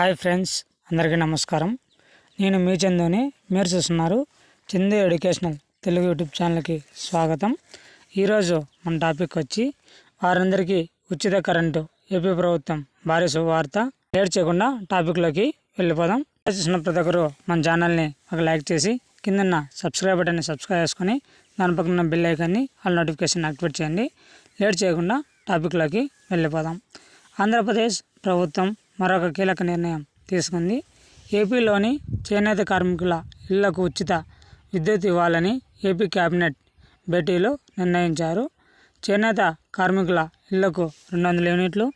Hi friends అందరికీ నమస్కారం. నేను మీ చందుని మీరు చూస్తున్నారు చందు ఎడ్యుకేషనల్ తెలుగు యూట్యూబ్ ఛానల్కి స్వాగతం. ఈరోజు మన టాపిక్ వచ్చి వారందరికీ ఉచిత కరెంటు ఏపీ ప్రభుత్వం భారీ శుభవార్త. లేట్ చేయకుండా టాపిక్లోకి వెళ్ళిపోదాం. చూసిన ప్రతి ఒక్కరు మన ఛానల్ని ఒక లైక్ చేసి కిందన్న సబ్స్క్రైబ్ బటన్ని సబ్స్క్రైబ్ చేసుకొని దాని పక్కన బిల్ ఐకాన్ని ఆల్ నోటిఫికేషన్ యాక్టివేట్ చేయండి. లేట్ చేయకుండా టాపిక్లోకి వెళ్ళిపోదాం. ఆంధ్రప్రదేశ్ ప్రభుత్వం మరొక కీలక నిర్ణయం తీసుకుంది. ఏపీలోని చేనేత కార్మికుల ఇళ్ళకు ఉచిత విద్యుత్ ఇవ్వాలని ఏపీ కేబినెట్ భేటీలో నిర్ణయించారు. చేనేత కార్మికుల ఇళ్ళకు రెండు వందల యూనిట్లు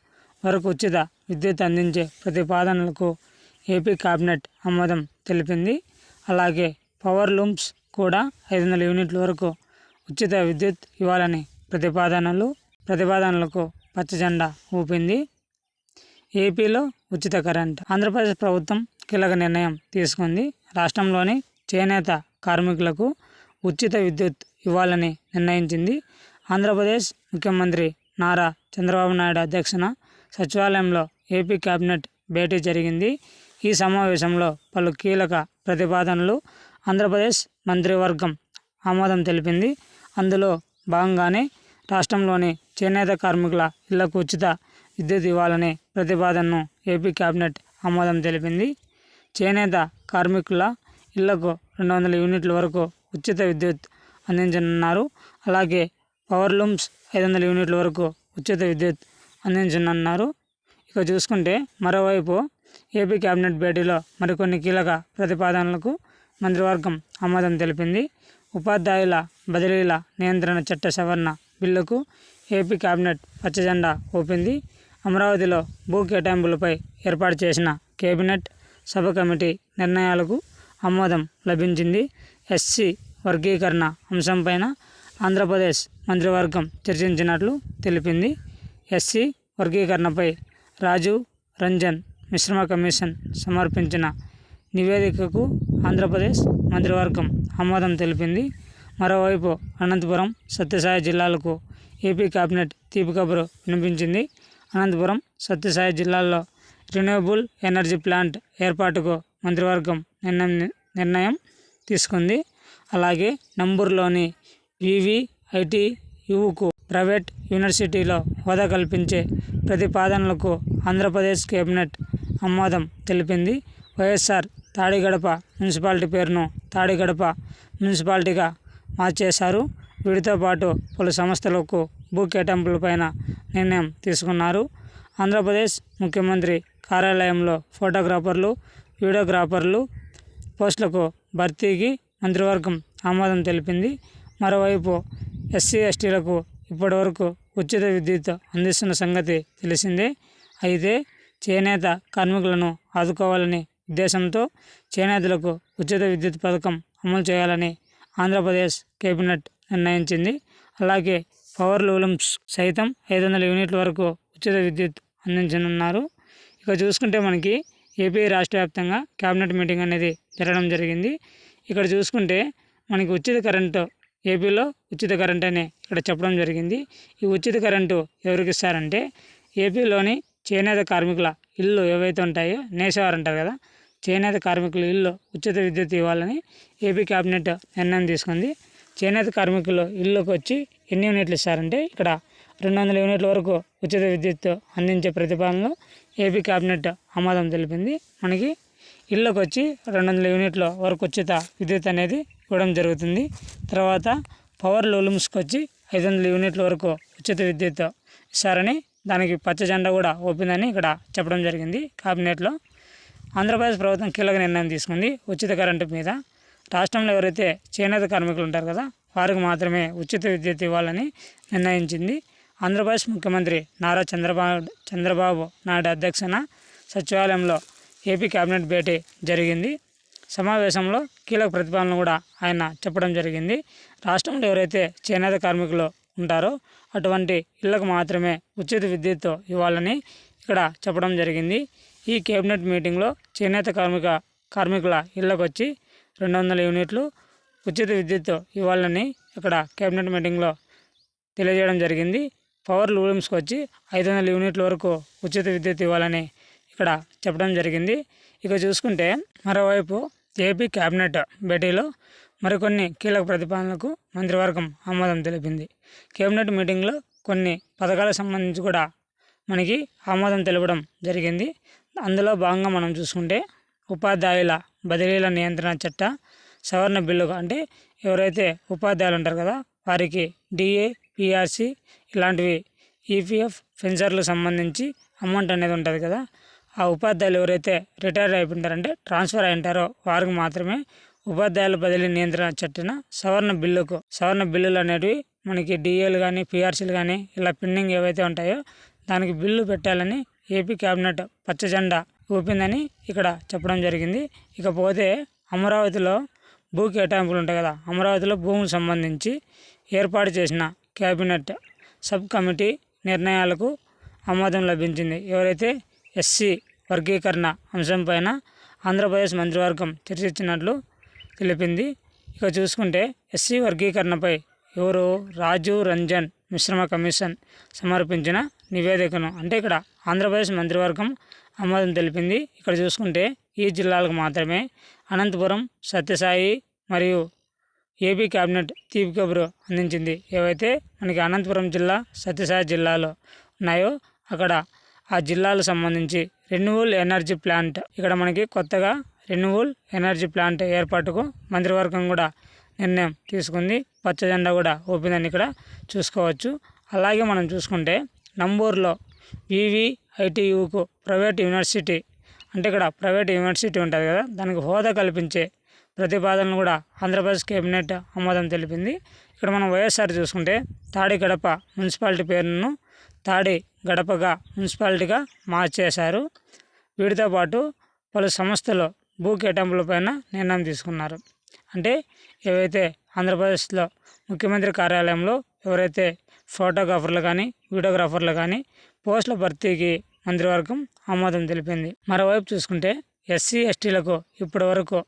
వరకు ఉచిత విద్యుత్ అందించే ప్రతిపాదనలకు ఏపీ కేబినెట్ ఆమోదం తెలిపింది. అలాగే పవర్ లూమ్స్ కూడా ఐదు వందల యూనిట్ల వరకు ఉచిత విద్యుత్ ఇవ్వాలని ప్రతిపాదనలు ప్రతిపాదనలకు పచ్చజెండా ఊపింది. ఏపీలో ఉచిత కరెంట్. ఆంధ్రప్రదేశ్ ప్రభుత్వం కీలక నిర్ణయం తీసుకుంది. రాష్ట్రంలోని చేనేత కార్మికులకు ఉచిత విద్యుత్ ఇవ్వాలని నిర్ణయించింది. ఆంధ్రప్రదేశ్ ముఖ్యమంత్రి నారా చంద్రబాబు నాయుడు అధ్యక్షన సచివాలయంలో ఏపీ కేబినెట్ భేటీ జరిగింది. ఈ సమావేశంలో పలు కీలక ప్రతిపాదనలు ఆంధ్రప్రదేశ్ మంత్రివర్గం ఆమోదం తెలిపింది. అందులో భాగంగానే రాష్ట్రంలోని చేనేత కార్మికుల ఇళ్ళకు ఉచిత విద్యుత్ ఇవ్వాలనే ప్రతిపాదనను ఏపీ కేబినెట్ ఆమోదం తెలిపింది. చేనేత కార్మికుల ఇళ్ళకు రెండు వందల యూనిట్ల వరకు ఉచిత విద్యుత్ అందించనున్నారు. అలాగే పవర్ లూమ్స్ ఐదు వందల యూనిట్ల వరకు ఉచిత విద్యుత్ అందించనున్నారు. ఇక చూసుకుంటే మరోవైపు ఏపీ కేబినెట్ భేటీలో మరికొన్ని కీలక ప్రతిపాదనలకు మంత్రివర్గం ఆమోదం తెలిపింది. ఉపాధ్యాయుల బదిలీల నియంత్రణ చట్ట సవరణ బిల్లుకు ఏపీ కేబినెట్ పచ్చజెండా ఊపింది. అమరావతిలో భూ కేటాయింపులపై ఏర్పాటు చేసిన కేబినెట్ సబ్ కమిటీ నిర్ణయాలకు ఆమోదం లభించింది. ఎస్సీ వర్గీకరణ అంశంపైన ఆంధ్రప్రదేశ్ మంత్రివర్గం చర్చించినట్లు తెలిపింది. ఎస్సీ వర్గీకరణపై రాజు రంజన్ మిశ్రమ కమిషన్ సమర్పించిన నివేదికకు ఆంధ్రప్రదేశ్ మంత్రివర్గం ఆమోదం తెలిపింది. మరోవైపు అనంతపురం సత్యసాయి జిల్లాలకు ఏపీ కేబినెట్ తీపి కబురు వినిపించింది. అనంతపురం సత్యసాయి జిల్లాల్లో రిన్యూవబుల్ ఎనర్జీ ప్లాంట్ ఏర్పాటుకు మంత్రివర్గం నిర్ణయం నిర్ణయం తీసుకుంది. అలాగే నంబూరులోని వివిఐటి యువుకు ప్రైవేట్ యూనివర్సిటీలో హోదా కల్పించే ప్రతిపాదనలకు ఆంధ్రప్రదేశ్ కేబినెట్ ఆమోదం తెలిపింది. వైఎస్ఆర్ తాడిగడప మున్సిపాలిటీ పేరును తాడిగడప మున్సిపాలిటీగా మార్చేశారు. వీటితో పాటు పలు సంస్థలకు భూ కేటాయింపులపైన నిర్ణయం తీసుకున్నారు. ఆంధ్రప్రదేశ్ ముఖ్యమంత్రి కార్యాలయంలో ఫోటోగ్రాఫర్లు వీడియోగ్రాఫర్లు పోస్టులకు భర్తీకి మంత్రివర్గం ఆమోదం తెలిపింది. మరోవైపు ఎస్సీ ఎస్టీలకు ఇప్పటివరకు ఉచిత విద్యుత్ అందిస్తున్న సంగతి తెలిసిందే. అయితే చేనేత కార్మికులను ఆదుకోవాలని ఉద్దేశంతో చేనేతలకు ఉచిత విద్యుత్ పథకం అమలు చేయాలని ఆంధ్రప్రదేశ్ కేబినెట్ నిర్ణయించింది. అలాగే పవర్ లూలమ్స్ సైతం ఐదు వందల యూనిట్ల వరకు ఉచిత విద్యుత్ అందించనున్నారు. ఇక చూసుకుంటే మనకి ఏపీ రాష్ట్ర వ్యాప్తంగా క్యాబినెట్ మీటింగ్ అనేది జరగడం జరిగింది. ఇక్కడ చూసుకుంటే మనకి ఉచిత కరెంటు ఏపీలో ఉచిత కరెంట్ అని ఇక్కడ చెప్పడం జరిగింది. ఈ ఉచిత కరెంటు ఎవరికి ఇస్తారంటే ఏపీలోని చేనేత కార్మికుల ఇల్లు ఏవైతే ఉంటాయో నేసేవారు అంటారు కదా చేనేత కార్మికుల ఇల్లు ఉచిత విద్యుత్ ఇవ్వాలని ఏపీ కేబినెట్ నిర్ణయం తీసుకుంది. చేనేత కార్మికులు ఇల్లుకి వచ్చి ఎన్ని యూనిట్లు ఇస్తారంటే ఇక్కడ రెండు వందల యూనిట్ల వరకు ఉచిత విద్యుత్ అందించే ప్రతిపాదనలు ఏపీ కేబినెట్ ఆమోదం తెలిపింది. మనకి ఇళ్ళకి వచ్చి రెండు వందల యూనిట్ల వరకు ఉచిత విద్యుత్ అనేది ఇవ్వడం జరుగుతుంది. తర్వాత పవర్ లూమ్స్కి వచ్చి ఐదు వందల యూనిట్ల వరకు ఉచిత విద్యుత్ ఇస్తారని దానికి పచ్చ జెండా కూడా ఓపిందని ఇక్కడ చెప్పడం జరిగింది కేబినెట్లో ఆంధ్రప్రదేశ్ ప్రభుత్వం కీలక నిర్ణయం తీసుకుంది. ఉచిత కరెంటు మీద రాష్ట్రంలో ఎవరైతే చేనేత కార్మికులు ఉంటారు కదా వారికి మాత్రమే ఉచిత విద్యుత్ ఇవ్వాలని నిర్ణయించింది. ఆంధ్రప్రదేశ్ ముఖ్యమంత్రి నారా చంద్రబాబు చంద్రబాబు నాయుడు అధ్యక్షన సచివాలయంలో ఏపీ కేబినెట్ భేటీ జరిగింది. సమావేశంలో కీలక ప్రతిపాదనలు కూడా ఆయన చెప్పడం జరిగింది. రాష్ట్రంలో ఎవరైతే చేనేత కార్మికులు ఉంటారో అటువంటి ఇళ్ళకు మాత్రమే ఉచిత విద్యుత్ ఇవ్వాలని ఇక్కడ చెప్పడం జరిగింది. ఈ కేబినెట్ మీటింగ్లో చేనేత కార్మిక కార్మికుల ఇళ్ళకు వచ్చి రెండు వందల యూనిట్లు ఉచిత విద్యుత్ ఇవ్వాలని ఇక్కడ కేబినెట్ మీటింగ్లో తెలియజేయడం జరిగింది. పవర్ లూమ్స్కి వచ్చి ఐదు వందల యూనిట్ల వరకు ఉచిత విద్యుత్ ఇవ్వాలని ఇక్కడ చెప్పడం జరిగింది. ఇక చూసుకుంటే మరోవైపు ఏపీ కేబినెట్ భేటీలో మరికొన్ని కీలక ప్రతిపాదనలకు మంత్రివర్గం ఆమోదం తెలిపింది. కేబినెట్ మీటింగ్లో కొన్ని పథకాలకు సంబంధించి కూడా మనకి ఆమోదం తెలపడం జరిగింది. అందులో భాగంగా మనం చూసుకుంటే ఉపాధ్యాయుల బదిలీల నియంత్రణ చట్ట సవరణ బిల్లుగా అంటే ఎవరైతే ఉపాధ్యాయులు ఉంటారు కదా వారికి డిఏ పిఆర్సి ఇలాంటివి ఈపీఎఫ్ పెన్షన్లకు సంబంధించి అమౌంట్ అనేది ఉంటుంది కదా ఆ ఉపాధ్యాయులు ఎవరైతే రిటైర్ అయిపోయింటారంటే ట్రాన్స్ఫర్ అయింటారో వారికి మాత్రమే ఉపాధ్యాయుల బదిలీ నియంత్రణ చట్టిన సవరణ బిల్లుకు సవరణ బిల్లులు అనేటివి మనకి డిఏలు కానీ పిఆర్సీలు కానీ ఇలా పెండింగ్ ఏవైతే ఉంటాయో దానికి బిల్లు పెట్టాలని ఏపీ క్యాబినెట్ పచ్చ జెండా ఊపిందని ఇక్కడ చెప్పడం జరిగింది. ఇకపోతే అమరావతిలో భూ కేటాయింపులు ఉంటాయి కదా అమరావతిలో భూములకు సంబంధించి ఏర్పాటు చేసిన క్యాబినెట్ సబ్ కమిటీ నిర్ణయాలకు ఆమోదం లభించింది. ఎవరైతే ఎస్సీ వర్గీకరణ అంశంపైన ఆంధ్రప్రదేశ్ మంత్రివర్గం చర్చించినట్లు తెలిపింది. ఇక చూసుకుంటే ఎస్సీ వర్గీకరణపై ఎవరు రాజు రంజన్ మిశ్రమ కమిషన్ సమర్పించిన నివేదికను. అంటే ఇక్కడ ఆంధ్రప్రదేశ్ మంత్రివర్గం ఆమోదం తెలిపింది. ఇక్కడ చూసుకుంటే ఈ జిల్లాలకు మాత్రమే అనంతపురం సత్యసాయి మరియు ఏపీ క్యాబినెట్ తీపి కబురు అందించింది. ఏవైతే మనకి అనంతపురం జిల్లా సత్యసాయి జిల్లాలో ఉన్నాయో అక్కడ ఆ జిల్లాలకు సంబంధించి రెన్యువల్ ఎనర్జీ ప్లాంట్ ఇక్కడ మనకి కొత్తగా రెన్యువల్ ఎనర్జీ ప్లాంట్ ఏర్పాటుకు మంత్రివర్గం కూడా నిర్ణయం తీసుకుంది. పచ్చ జెండా కూడా ఊపిందని ఇక్కడ చూసుకోవచ్చు. అలాగే మనం చూసుకుంటే నంబూరులో వివిఐటియుకు ప్రైవేట్ యూనివర్సిటీ అంటే ఇక్కడ ప్రైవేట్ యూనివర్సిటీ ఉంటుంది కదా దానికి హోదా కల్పించే ప్రతిపాదనలు కూడా ఆంధ్రప్రదేశ్ కేబినెట్ ఆమోదం తెలిపింది. ఇక్కడ మనం వైఎస్ఆర్ చూసుకుంటే తాడి గడప మున్సిపాలిటీ పేరును తాడి గడపగా మున్సిపాలిటీగా మార్చేశారు. వీటితో పాటు పలు సంస్థలు భూ కేటాయింపులపైన నిర్ణయం తీసుకున్నారు. అంటే ఏవైతే ఆంధ్రప్రదేశ్లో ముఖ్యమంత్రి కార్యాలయంలో ఎవరైతే ఫోటోగ్రాఫర్లు కానీ వీడియోగ్రాఫర్లు కానీ పోస్టుల భర్తీకి మంత్రివర్గం ఆమోదం తెలిపింది. మరోవైపు చూసుకుంటే ఎస్సీ ఎస్టీలకు ఇప్పటి వరకు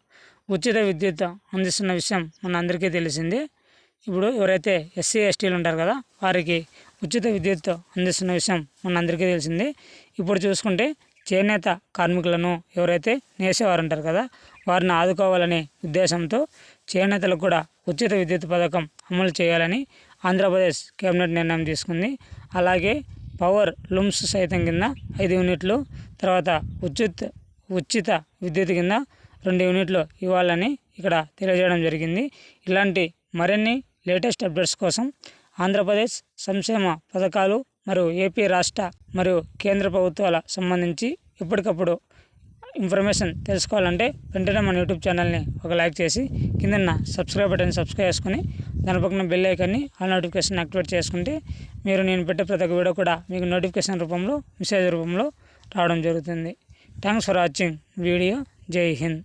ఉచిత విద్యుత్ అందిస్తున్న విషయం మన అందరికీ తెలిసిందే. ఇప్పుడు ఎవరైతే ఎస్సీ ఎస్టీలు ఉంటారు కదా వారికి ఉచిత విద్యుత్ అందిస్తున్న విషయం మన అందరికీ తెలిసిందే. ఇప్పుడు చూసుకుంటే చేనేత కార్మికులను ఎవరైతే నేసేవారు ఉంటారు కదా వారిని ఆదుకోవాలనే ఉద్దేశంతో చేనేతలకు కూడా ఉచిత విద్యుత్ పథకం అమలు చేయాలని ఆంధ్రప్రదేశ్ కేబినెట్ నిర్ణయం తీసుకుంది. అలాగే పవర్ లూమ్స్ సైతం కింద ఐదు యూనిట్లు తర్వాత ఉచిత ఉచిత విద్యుత్ కింద రెండు యూనిట్లు ఇవ్వాలని ఇక్కడ తెలియజేయడం జరిగింది. ఇలాంటి మరిన్ని లేటెస్ట్ అప్డేట్స్ కోసం ఆంధ్రప్రదేశ్ సంక్షేమ పథకాలు మరియు ఏపీ రాష్ట్ర మరియు కేంద్ర ప్రభుత్వాల సంబంధించి ఎప్పటికప్పుడు ఇన్ఫర్మేషన్ తెలుసుకోవాలంటే వెంటనే మన యూట్యూబ్ ఛానల్ని ఒక లైక్ చేసి కిందన్న సబ్స్క్రైబ్ బటన్ సబ్స్క్రైబ్ చేసుకుని దాని పక్కన బెల్ ఐకాన్ని ఆల్ నోటిఫికేషన్ యాక్టివేట్ చేసుకుంటే మీరు నేను పెట్టే ప్రతి ఒక్క వీడియో కూడా మీకు నోటిఫికేషన్ రూపంలో మెసేజ్ రూపంలో రావడం జరుగుతుంది. థ్యాంక్స్ ఫర్ వాచింగ్ వీడియో జై హింద్